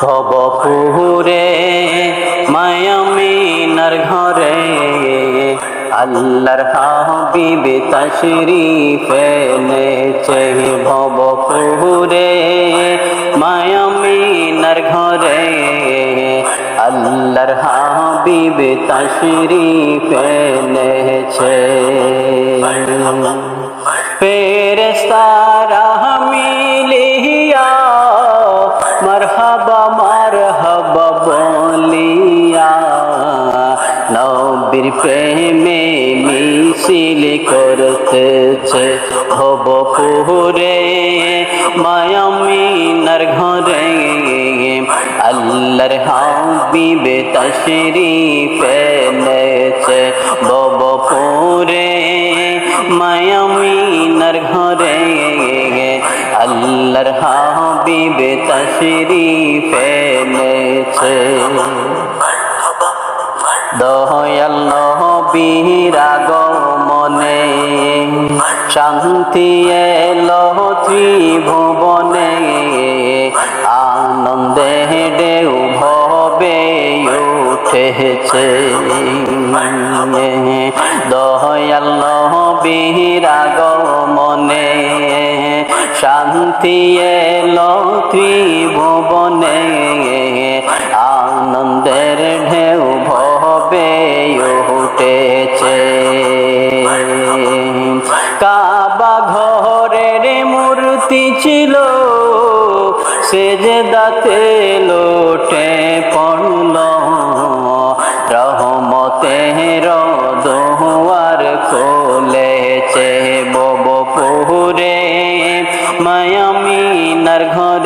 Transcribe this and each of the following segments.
ভবপুরে মায়ামিনার ঘরে। আল্লাহর হাবিব তশরিফ এনেছে ভবপুরে মায়ামিনার ঘরে। আল্লাহর হাবিব তশরিফ এনেছে। ফেরেস্তারা মিলিয়া বলিয়া নবীর প্রেমে মিছিল করতেছে হব পুরে মায়ামিনার ঘরে আল্লাহর হাবিবে তশরিফ এনেছে বব পুরে মায়ামিনার ঘরে আল্লাহর হাবিবে তশরিফ এনেছে। দয়াল বীরাগ মনে শান্তি এলো ত্রিভুবনে আনন্দে ঢেউ ভবে উঠেছে। দয়াল মনে শান্তি এলো ত্রিভুবনে, আনন্দের ঢেউ ভবে উঠেছে। কাবা ঘরের মূর্তি ছিল সে যে দাতে লোটে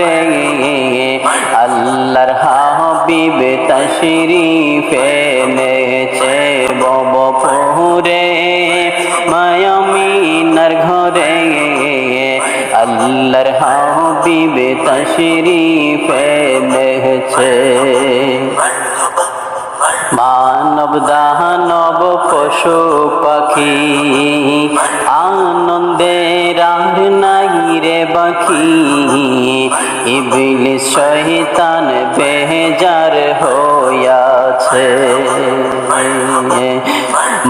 ঘরে আল্লাহর হাবিব তশরিফ বব পুরে মায়ামিনার ঘরে। আল্লাহর হাবিব তশরিফ এনেছে মানব দানব পশু পাখি আনন্দের আর নাই রে বাকি শয়তান বেজার হইয়াছে।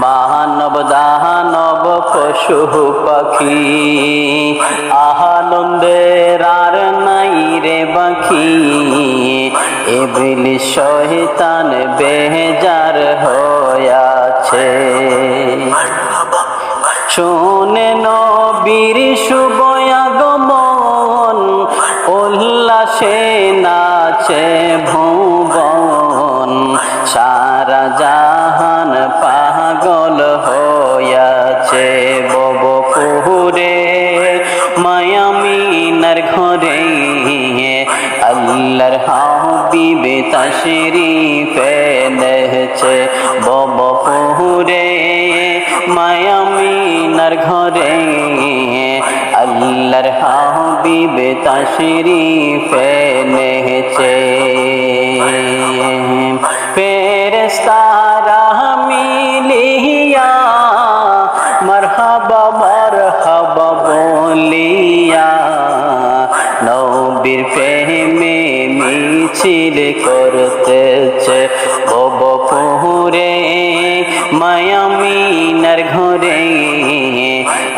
মানব দানব পশু পাখি আনন্দের আর নাই রে বাকি। ইবলিস শয়তান বেজার হইয়াছে। শুনে নবীর নাচে ভুবন, সারা জাহান পাগল হইয়াছে বব পুরে মায়ামিনার ঘরে আল্লাহর হাবিবে তশরিফ এনেছে বব পুরে মায়ামিনার ঘরে আল্লাহর হাবিবে তশরিফ এনেছে। ফেরেস্তারা মিলিয়া, মরহবা মরহবা বলিয়া, নবীর প্রেমে মিছিল করতেছে বব পুরে মায়ামিনার ঘরে।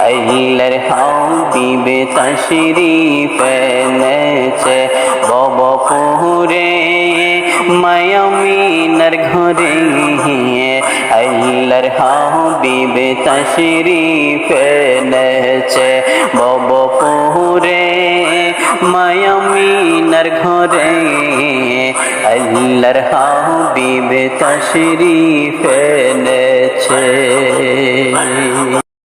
আল্লাহর হাবিবে তশরিফ বব পুরে মায়ামিনার ঘরে আল্লাহর হাবিবে তশরিফ বব পুরে মায়ামিনার ঘরে আল্লাহর হাবিবে তশরিফ এনেছে।